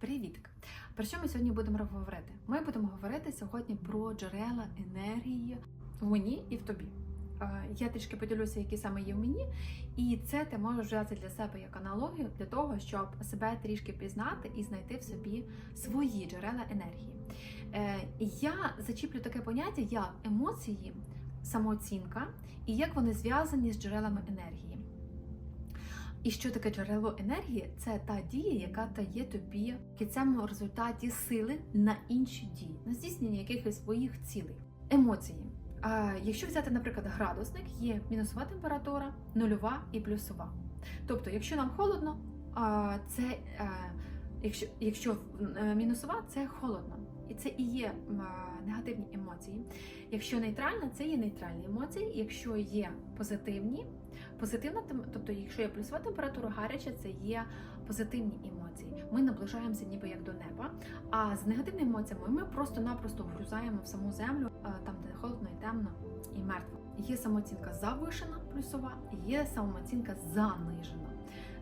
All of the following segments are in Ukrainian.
Привіт! Про що ми сьогодні будемо говорити? Ми будемо говорити сьогодні про джерела енергії в мені і в тобі. Я трішки поділюся, які саме є в мені, і це ти можеш взяти для себе як аналогію для того, щоб себе трішки пізнати і знайти в собі свої джерела енергії. Е, Я зачіплю таке поняття як емоції, самооцінка і як вони зв'язані з джерелами енергії. І що таке джерело енергії? Це та дія, яка дає тобі в кінцевому результаті сили на інші дії, на здійснення якихось своїх цілей. Емоції. А, якщо взяти, наприклад, градусник, є мінусова температура, нульова і плюсова. Тобто, якщо нам холодно, а, це е, якщо, якщо е, мінусова, це холодно. І це і є негативні емоції. Якщо нейтральна, це є нейтральні емоції. Якщо є позитивні, позитивна тобто, якщо є плюсова температура, гаряча, це є позитивні емоції. Ми наближаємося ніби як до неба. А з негативними емоціями ми просто-напросто вгрузаємо в саму землю, там де холодно і темно і мертво. Є самооцінка завишена плюсова, є самооцінка занижена.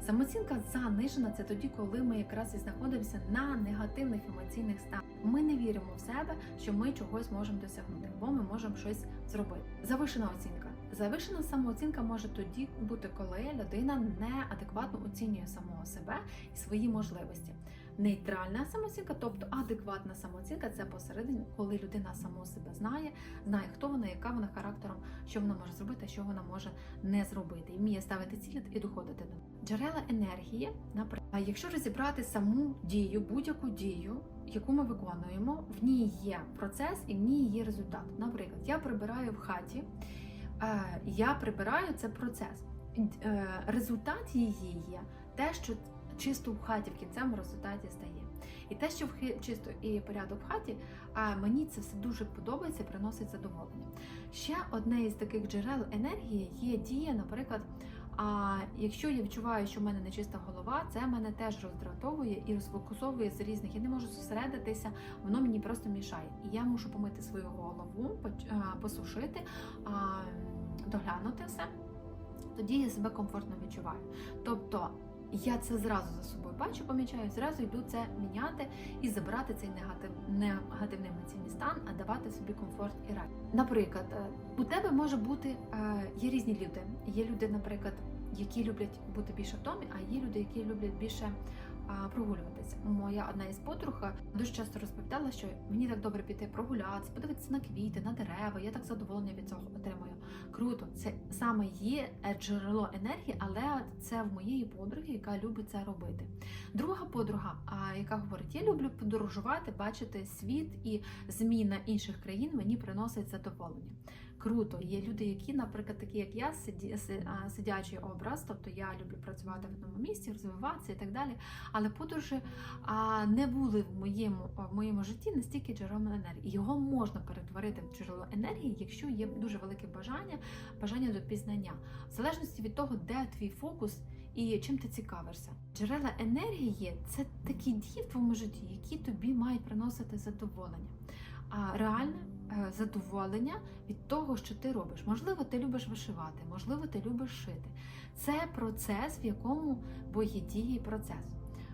Самооцінка занижена це тоді, коли ми якраз і знаходимося на негативних емоційних станах. Ми не віримо в себе, що ми чогось можемо досягнути, бо ми можемо щось зробити. Завишена оцінка. Завишена самооцінка може тоді бути, коли людина неадекватно оцінює самого себе і свої можливості. Нейтральна самооцінка, тобто адекватна самооцінка, це посередині, коли людина саму себе знає, знає, хто вона, яка вона характером, що вона може зробити, що вона може не зробити, і вміє ставити цілі і доходити до джерела енергії. Наприклад, якщо розібрати саму дію, будь-яку дію, яку ми виконуємо, в ній є процес і в ній є результат. Наприклад, я прибираю в хаті, е, я прибираю це процес. Е, Результат її є те, що чисто в хаті в кінцевому результаті стає. І те, що в чисто і порядок в хаті, а мені це все дуже подобається, приносить задоволення. Ще одне із таких джерел енергії є дія, наприклад. А якщо я відчуваю, що в мене нечиста голова, це мене теж роздратовує і розфокусовує з різних. Я не можу зосередитися, воно мені просто мішає. І я мушу помити свою голову, посушити, доглянути все. Тоді я себе комфортно відчуваю. Тобто я це зразу за собою бачу, помічаю, зразу йду це міняти і забирати цей негатив, негативний емоційний стан, а давати собі комфорт і радість. Наприклад, е, у тебе може бути е, є різні люди. Є люди, наприклад, які люблять бути більше в домі, а є люди, які люблять більше прогулюватися. Моя одна із подруг е, дуже часто розповідала, що мені так добре піти прогулятися, подивитися на квіти, на дерева. Я так задоволення від цього отримую. Круто, це саме є е, джерело енергії, але це в моєї подруги, яка любить це робити. Друга подруга, яка говорить: я люблю подорожувати, бачити світ і зміна інших країн мені приносить задоволення. Круто, є люди, які, наприклад, такі як я, сидячий образ, тобто я люблю працювати в одному місці, розвиватися і так далі. Але подорожі не були в моєму, в моєму житті настільки джерелом енергії. Його можна перетворити в джерело енергії, якщо є дуже велике бажання, бажання до пізнання, в залежності від того, де твій фокус і чим ти цікавишся. Джерела енергії це такі дії в твоєму житті, які тобі мають приносити задоволення. А реальне задоволення від того, що ти робиш. Можливо, ти любиш вишивати, можливо, ти любиш шити. Це процес, в якому бо є дія і процес.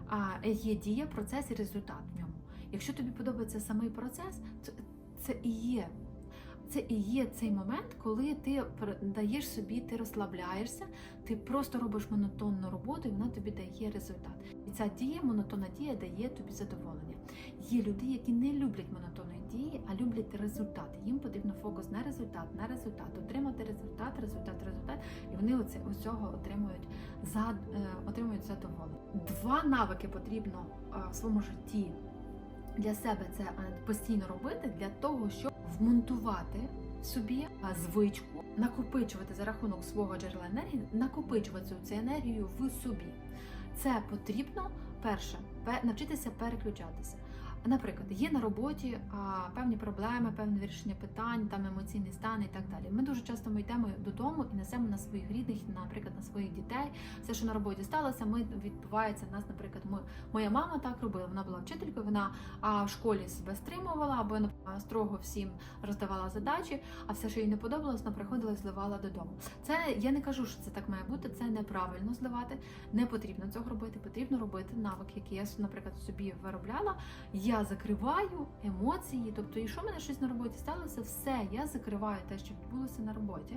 А є дія, процес і результат в ньому. Якщо тобі подобається самий процес, це і є. Це і є цей момент, коли ти даєш собі, ти розслабляєшся, ти просто робиш монотонну роботу, і вона тобі дає результат. І ця дія, монотонна дія дає тобі задоволення. Є люди, які не люблять монотонної дії, а люблять результат. Їм потрібно фокус на результат, на результат, отримати результат, результат, результат, і вони оце ось цього отримують за е, отримують задоволення. Два навики потрібно е, в своєму житті для себе це е, постійно робити для того, щоб вмонтувати собі е, звичку, накопичувати за рахунок свого джерела енергії, накопичувати цю, цю енергію в собі. Це потрібно перше навчитися переключатися. Наприклад, є на роботі а, певні проблеми, певне вирішення питань, там емоційний стан і так далі. Ми дуже часто ми йдемо додому і несемо на своїх рідних, наприклад, на своїх дітей. Все, що на роботі сталося, ми відбувається нас, наприклад, ми, моя мама так робила. Вона була вчителькою, вона а, в школі себе стримувала або а, строго всім роздавала задачі, а все, що їй не подобалось, вона приходила і зливала додому. Це я не кажу, що це так має бути. Це неправильно зливати. Не потрібно цього робити. Потрібно робити навик, який я, наприклад, собі виробляла. Я закриваю емоції, тобто, якщо мене щось на роботі сталося, все, я закриваю те, що відбулося на роботі,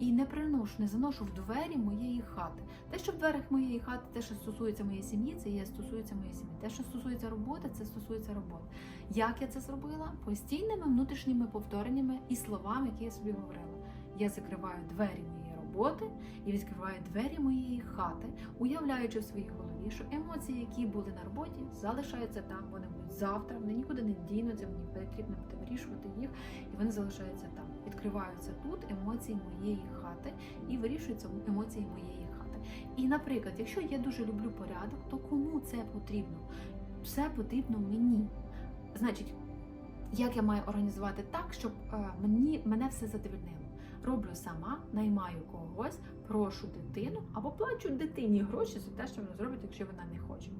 і не приношу, не заношу в двері моєї хати. Те, що в дверях моєї хати, те, що стосується моєї сім'ї, це є стосується моєї сім'ї. Те, що стосується роботи, це стосується роботи. Як я це зробила? Постійними внутрішніми повтореннями і словами, які я собі говорила. Я закриваю двері роботи і відкриваю двері моєї хати, уявляючи в своїй голові, що емоції, які були на роботі, залишаються там. Вони будуть завтра, вони нікуди не дінуться, мені потрібно буде вирішувати їх, і вони залишаються там. Відкриваються тут емоції моєї хати і вирішуються емоції моєї хати. І, наприклад, якщо я дуже люблю порядок, то кому це потрібно? Все потрібно мені. Значить, як я маю організувати так, щоб е, мені мене все задовольнило? Роблю сама, наймаю когось, прошу дитину або плачу дитині гроші за те, що вона зробить, якщо вона не хоче.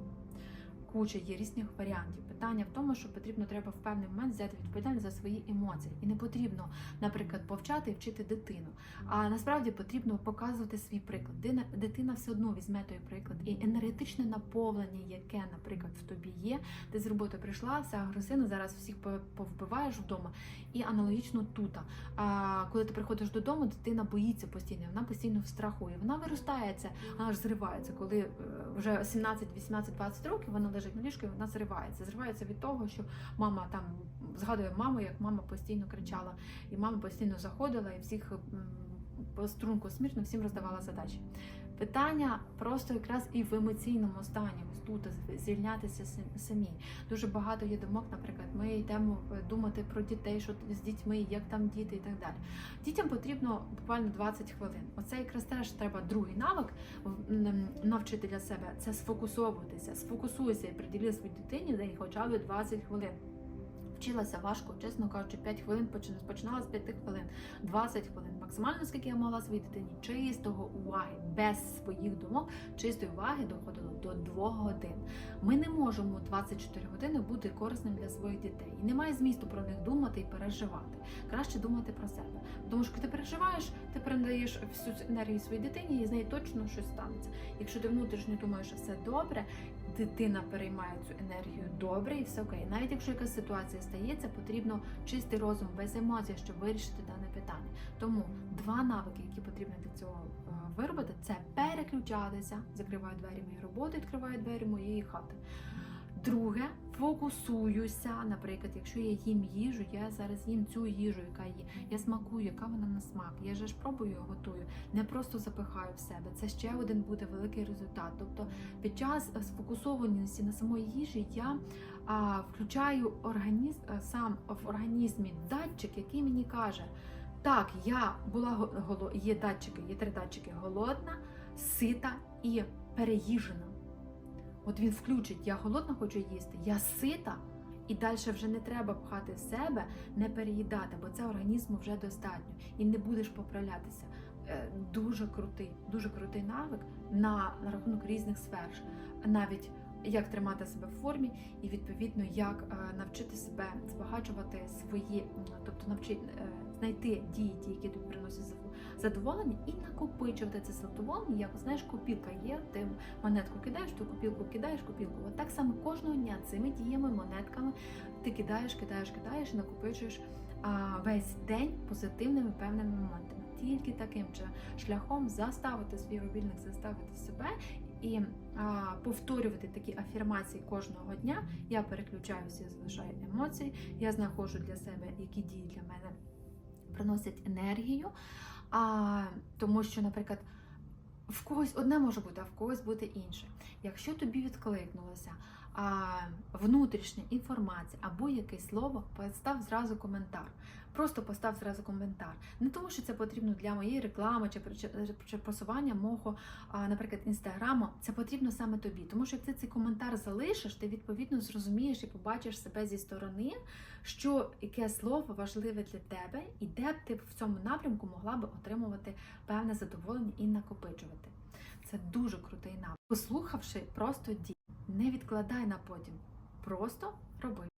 Куча є різних варіантів. Питання в тому, що потрібно треба в певний момент взяти відповідальність за свої емоції. І не потрібно, наприклад, повчати і вчити дитину. А насправді потрібно показувати свій приклад. Дитина все одно візьме той приклад. І енергетичне наповнення, яке, наприклад, в тобі є, ти з роботи прийшла, вся агресивна, зараз всіх повбиваєш вдома. І аналогічно тут. А коли ти приходиш додому, дитина боїться постійно, вона постійно в страху. І вона виростається, вона ж зривається. Коли е, вже 17, 18, 20 років вона лежить на і вона зривається. Зривається від того, що мама там згадує маму, як мама постійно кричала, і мама постійно заходила і всіх по струнку смірно всім роздавала задачі. Питання просто якраз і в емоційному стані, ось тут звільнятися самі. Дуже багато є думок, наприклад, ми йдемо е, думати про дітей, що з дітьми, як там діти і так далі. Дітям потрібно буквально 20 хвилин. Оце якраз теж треба другий навик навчити для себе. Це сфокусовуватися. Сфокусуйся і приділи своїй дитині день хоча б 20 хвилин. Вчилася важко, чесно кажучи, 5 хвилин почина- починала з 5 хвилин, 20 хвилин. Максимально скільки я мала своїй дитині чистого уваги, без своїх думок, чистої уваги доходило до 2 годин. Ми не можемо 24 години бути корисним для своїх дітей. І немає змісту про них думати і переживати. Краще думати про себе. Тому що коли ти переживаєш, ти передаєш всю енергію своїй дитині, і з нею точно щось станеться. Якщо ти внутрішньо думаєш, що все добре, дитина переймає цю енергію добре і все окей. Навіть якщо якась ситуація стається, потрібно чистий розум без емоцій, щоб вирішити дане питання. Тому два навики, які потрібно для цього е, виробити, це переключатися, закриваю двері моєї роботи, відкриваю двері моєї хати. Друге, фокусуюся. Наприклад, якщо я їм їжу, я зараз їм цю їжу, яка є. Я смакую, яка вона на смак. Я ж пробую, готую. Не просто запихаю в себе. Це ще один буде великий результат. Тобто, під час сфокусованості на самої їжі я а, включаю організм а, сам в організмі датчик, який мені каже. Так, я була голо... є датчики, є три датчики: голодна, сита і переїжена. От він включить, я голодна хочу їсти, я сита, і далі вже не треба пхати себе, не переїдати, бо це організму вже достатньо. І не будеш поправлятися. Е, Дуже крутий, дуже крутий навик на, на рахунок різних сфер. Навіть як тримати себе в формі, і відповідно як е, навчити себе збагачувати свої, тобто навчи, е, знайти дії, ті, які тобі приносять задоволення, і накопичувати це задоволення, як знаєш, копілка є, ти монетку кидаєш, ту копілку кидаєш, копілку. От так само кожного дня цими діями, монетками ти кидаєш, кидаєш, кидаєш накопичуєш а, весь день позитивними певними моментами. Тільки таким же шляхом заставити свій робільник, заставити себе і а, повторювати такі афірмації кожного дня. Я переключаюся, я залишаю емоції, я знаходжу для себе, які дії для мене приносять енергію. А, тому що, наприклад, в когось одне може бути, а в когось буде інше. Якщо тобі відкликнулося внутрішня інформація або якесь слово, постав зразу коментар. Просто постав зразу коментар. Не тому, що це потрібно для моєї реклами чи, просування мого, наприклад, інстаграму. Це потрібно саме тобі. Тому що як ти цей коментар залишиш, ти відповідно зрозумієш і побачиш себе зі сторони, що яке слово важливе для тебе, і де б ти в цьому напрямку могла би отримувати певне задоволення і накопичувати. Це дуже крутий навик. Послухавши, просто дій. Не відкладай на потім. Просто роби.